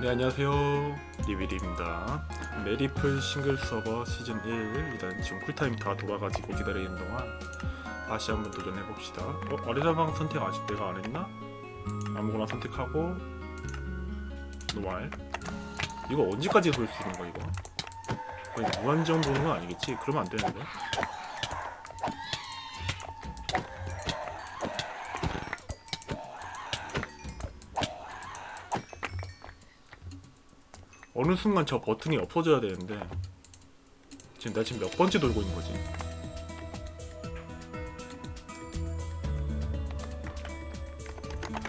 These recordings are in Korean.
네 안녕하세요 리비리입니다 메리플 싱글 서버 시즌 1 일단 지금 쿨타임 다 돌아가지고 기다리는 동안 다시 한번 도전해봅시다 어? 아래사방 선택 아직 내가 안 했나? 아무거나 선택하고 노말 이거 언제까지 돌수 있는 거야 이거? 거의 무한정 보는 건 아니겠지? 그러면 안 되는데 어느 순간 저 버튼이 없어져야 되는데 지금 나 지금 몇 번째 돌고 있는 거지?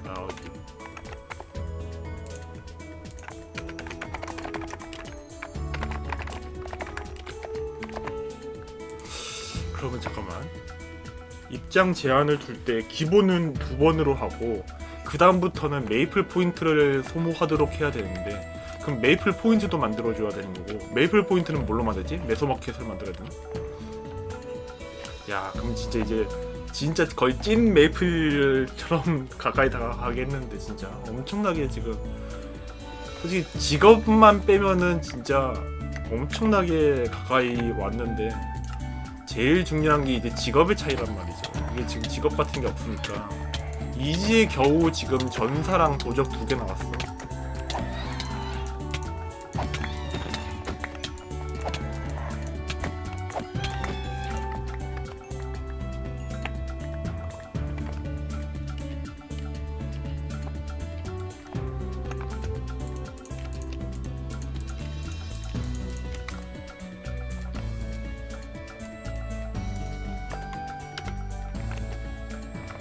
아? 그러면 잠깐만 입장 제한을 둘 때 기본은 두 번으로 하고 그 다음부터는 메이플 포인트를 소모하도록 해야 되는데 그럼 메이플 포인트도 만들어줘야 되는 거고 메이플 포인트는 뭘로 만들지? 메소마켓을 만들어야 되나? 야 그럼 진짜 이제 진짜 거의 찐 메이플처럼 가까이 다가가겠는데 진짜. 엄청나게 지금. 솔직히 직업만 빼면은 진짜 엄청나게 가까이 왔는데 제일 중요한 게 이제 직업의 차이란 말이죠. 이게 지금 직업 같은 게 없으니까. 이제 겨우 지금 전사랑 도적 두 개 나왔어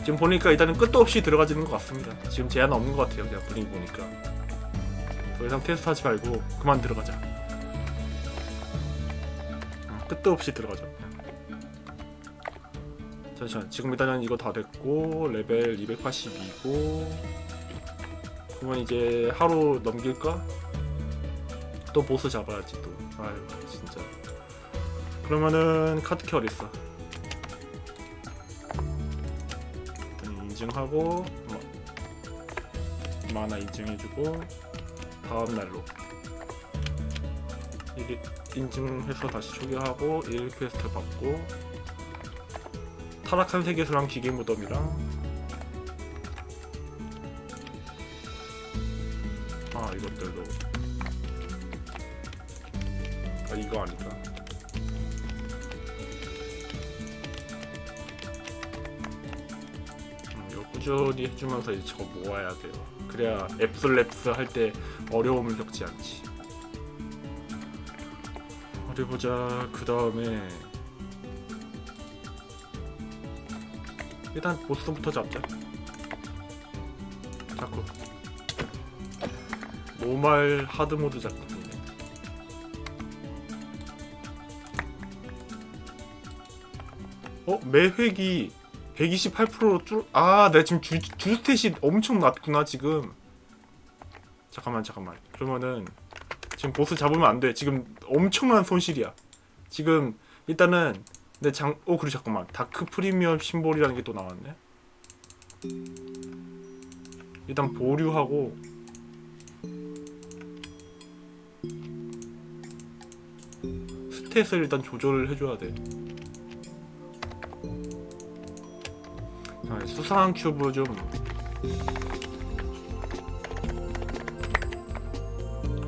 지금 보니까 일단은 끝도 없이 들어가지는 것 같습니다. 지금 제한 없는 것 같아요. 그냥 분위기 보니까. 더 이상 테스트 하지 말고 그만 들어가자. 어, 끝도 없이 들어가자. 잠시만. 지금 일단은 이거 다 됐고 레벨 282고 그러면 이제 하루 넘길까? 또 보스 잡아야지 또. 아유 진짜. 그러면은 카드 키 어딨어? 인증하고 마, 마나 인증해주고 다음 날로 일 인증해서 다시 초기화하고 1 퀘스트 받고 타락한 세계수랑 기계 무덤이랑 아 이것들도. 아 이거 아니다 꾸준히 해주면서 이제 저거 모아야 돼요. 그래야 앱슬랩스 할 때 어려움을 겪지 않지. 어디 보자. 그 다음에 일단 보스부터 잡자. 자꾸 노말 하드 모드 자꾸 보네. 어 매획이 128%로 줄, 아, 내가 지금 주, 주 스탯이 엄청 낮구나, 지금. 잠깐만, 잠깐만. 그러면은, 지금 보스 잡으면 안 돼. 지금 엄청난 손실이야. 지금, 일단은, 내 장, 어, 그래, 잠깐만. 다크 프리미엄 심볼이라는 게 또 나왔네. 일단 보류하고, 스탯을 일단 조절을 해줘야 돼. 수상한 큐브 좀.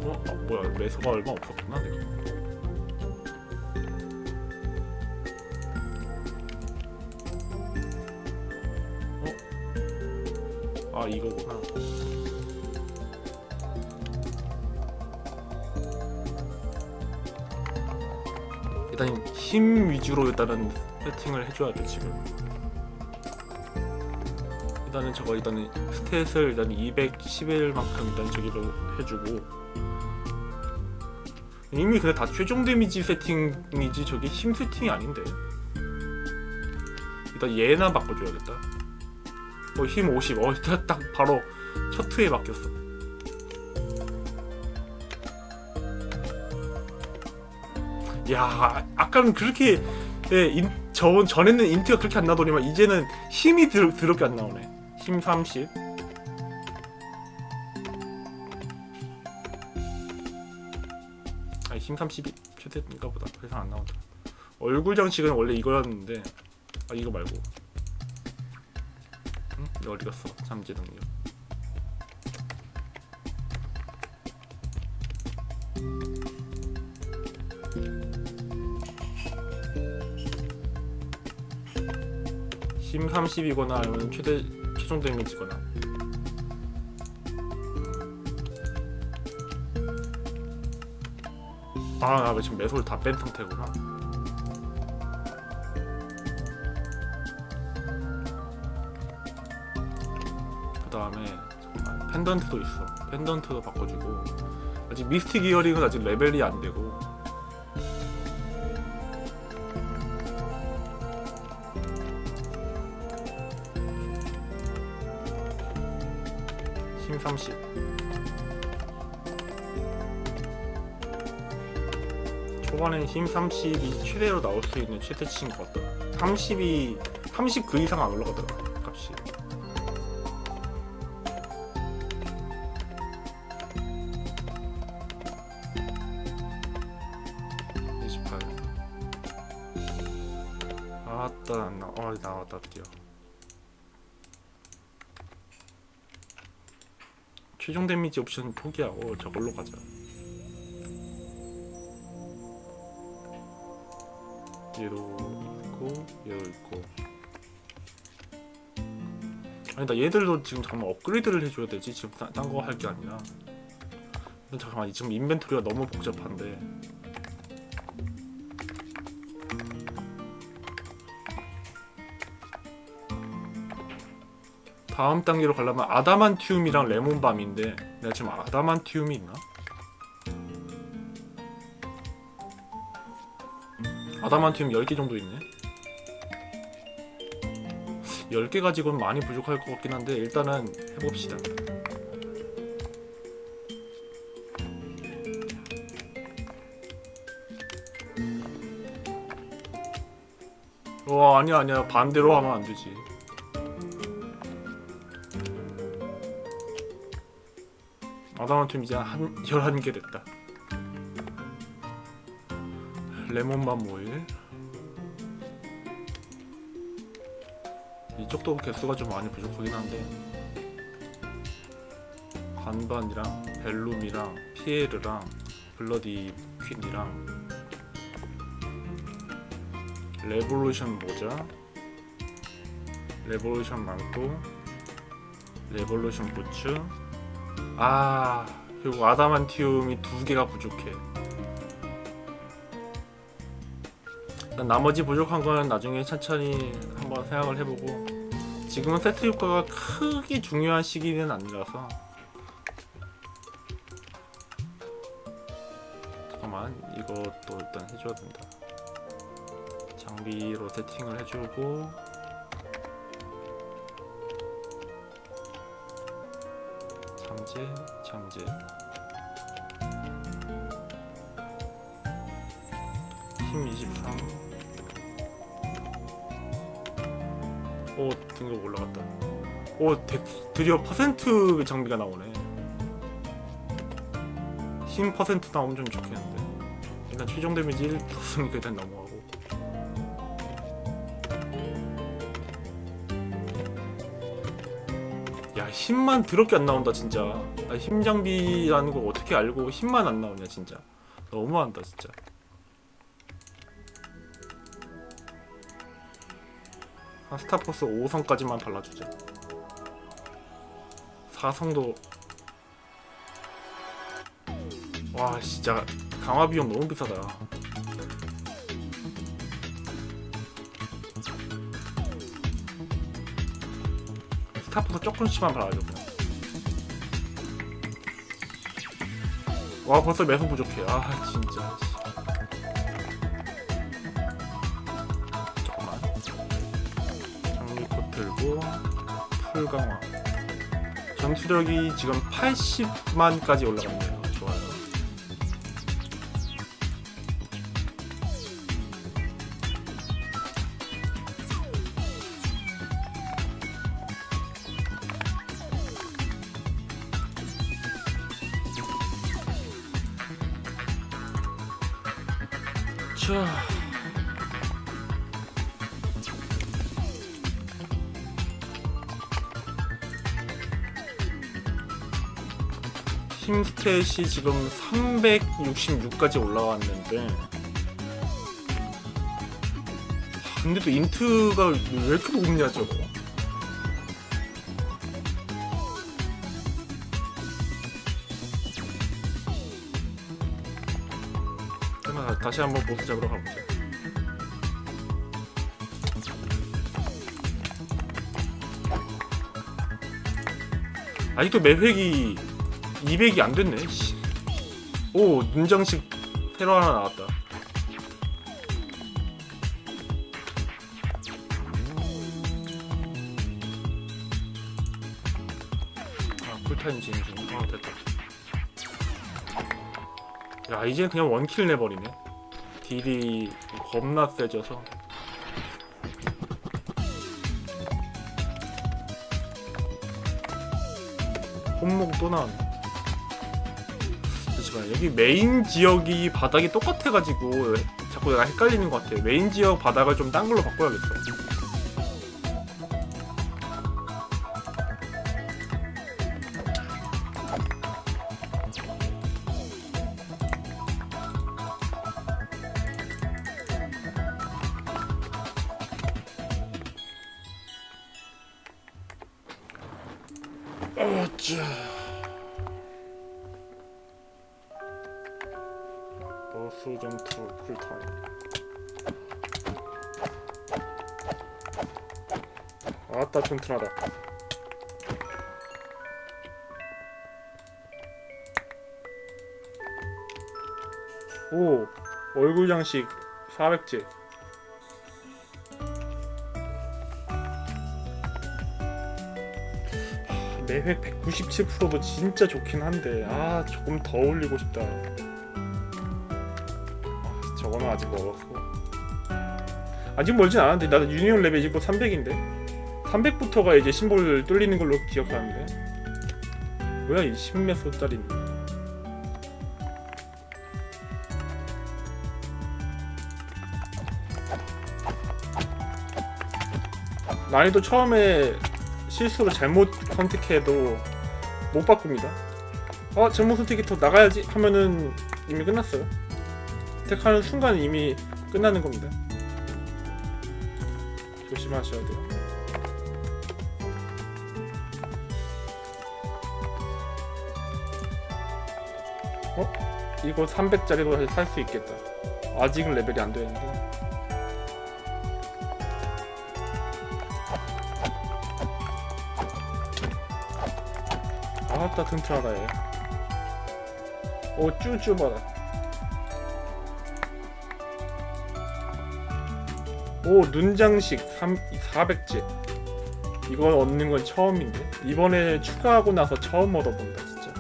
어? 아, 뭐야 매서가 얼마 없었구나 내가. 어? 아 이거구나. 일단 힘 위주로 일단은 세팅을 해줘야 돼 지금. 일단은 저거 일단은 스탯을 일단 211만큼 일단 저기로 해주고. 이미 근데 다 최종 데미지 세팅이지 저게 힘 세팅이 아닌데. 일단 얘나 바꿔줘야겠다. 어힘 50, 어 일단 딱 바로 첫 트에 바뀌었어. 야 아까는 그렇게 예, 인, 저, 전에는 인트가 그렇게 안 나더니만 이제는 힘이 드, 더럽게 안 나오네 힘 30. 아니 힘 30이 최대인가 보다. 그래서 안 나온다. 얼굴 장식은 원래 이거였는데 아 이거 말고. 응? 어디 갔어? 잠재 능력. 힘 30이거나 아니면 최대 최종 데미지거나 아, 나 지금 매소를 다뺀 상태구나. 그 다음에 펜던트도 있어. 펜던트도 바꿔주고 아직 미스틱 이어링은 아직 레벨이 안 되고 초반엔 힘 30이 최대로 나올 수 있는 최대치인 것 같더라. 30이 30 그 이상 안 올라가더라. 값이. 이십팔. 아따 나, 어 나왔다 드디어. 최종 데미지 옵션 포기하고 저걸로 가자. 얘도 있고 얘도 있고. 아니 나 얘들도 지금 잠깐만 업그레이드를 해줘야 되지? 지금 딴 거 할 게 아니라. 잠깐만 지금 인벤토리가 너무 복잡한데. 다음 단계로 가려면 아다만티움이랑 레몬밤인데 내가 지금 아다만티움이 있나? 아다만티움 10개 정도 있네. 10개 가지고는 많이 부족할 것 같긴 한데 일단은 해봅시다. 와 아니야 아니야. 반대로 하면 안 되지. 아다만티움 이제 한 11개 됐다 레몬밤 오일. 이쪽도 개수가 좀 많이 부족하긴 한데. 반반이랑 벨룸이랑 피에르랑 블러디 퀸이랑 레볼루션 모자 레볼루션 망토 레볼루션 부츠 아 그리고 아다만티움이 두 개가 부족해 나머지 부족한 거는 나중에 천천히 한번 생각을 해보고 지금은 세트 효과가 크게 중요한 시기는 아니라서. 잠깐만 이것도 일단 해줘야 된다. 장비로 세팅을 해주고. 잠재 잠재 힘 23. 오 등급 올라갔다. 오 덱, 드디어 퍼센트 장비가 나오네. 힘 퍼센트 나오면 좀 좋겠는데. 일단 최종 데미지 1%는 일단 넘어가고. 야 힘만 더럽게 안 나온다 진짜. 나 힘 장비라는 걸 어떻게 알고 힘만 안 나오냐 진짜. 너무한다 진짜. 한 스타포스 5성까지만 발라주자 4성도. 와 진짜 강화 비용 너무 비싸다. 스타포스 조금씩만 발라줘 그냥. 와 벌써 매소 부족해. 아 진짜 들고 풀 강화. 전투력이 지금 80만까지 올라갔네요. 좋아요. 자. 힘 스탯이 지금 366까지 올라왔는데 아, 근데 또 인트가 왜 이렇게 높냐 저거 그러면 다시 한번 보스 잡으러 가보자 아직도 매획이 200이 안 됐네. 씨. 오, 눈장식 테러 하나 나왔다. 아, 쿨타임 진행 중. 아, 됐다. 야, 이제 그냥 원킬 내버리네. 딜이 겁나 세져서. 손목 또 나왔네. 잠시만 여기 메인 지역이 바닥이 똑같아가지고 자꾸 내가 헷갈리는 것 같아. 메인 지역 바닥을 좀 딴 걸로 바꿔야겠어. 버스 전투 쿨타임. 아따 튼튼하다. 오 얼굴 장식 400제. 매획 197%도 진짜 좋긴 한데 아 조금 더 올리고 싶다. 아, 저거는 아직 멀었고 아직 멀진 않았는데 나도 유니온 레벨 이거 300인데 300부터가 이제 심볼 뚫리는 걸로 기억하는데 뭐야 이 10메소짜리 난이도 처음에 실수로 잘못 선택해도 못 바꿉니다. 어 잘못 선택이 더 나가야지 하면은 이미 끝났어요. 선택하는 순간 이미 끝나는 겁니다. 조심하셔야 돼요. 어? 이거 300짜리로 살 수 있겠다. 아직은 레벨이 안 되는데. 아따 튼튼하다 얘. 오 쭈쭈 봐라. 오 눈장식 3 400제. 이거 얻는 건 처음인데 이번에 추가하고 나서 처음 얻어본다 진짜.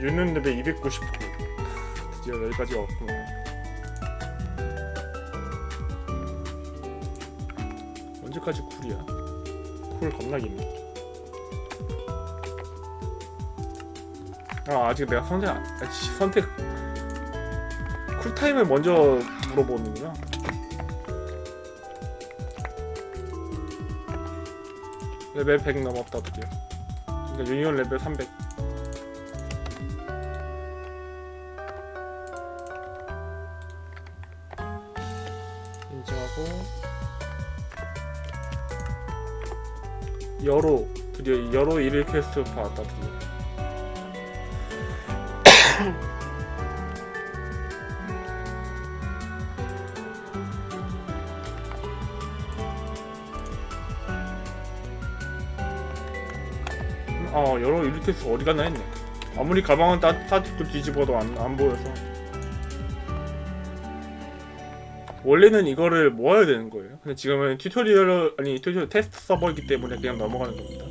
유는 레벨 299. 드디어 여기까지 왔구나. 언제까지 쿨이야? 쿨 겁나 기네. 아 아직 내가 선택 안, 아, 씨, 선택 쿨 타임을 먼저 물어보는구나. 레벨 100 넘었다 드디어. 그러니까 유니온 레벨 300. 인증하고 여로 드디어 여로 1일 퀘스트 받았다 드디어 어 여러 1일 퀘스트 어디 갔나 했네 아무리 가방은 따, 따뜻고 뒤집어도 안, 안 보여서 원래는 이거를 모아야 되는 거예요. 근데 지금은 튜토리얼 아니 튜토리얼 테스트 서버이기 때문에 그냥 넘어가는 겁니다.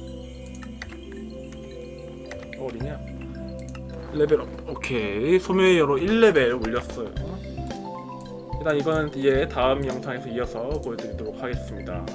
어디냐? 레벨업. 오케이 소매여로 1레벨 올렸어요. 일단 이거는 이제 다음 영상에서 이어서 보여드리도록 하겠습니다.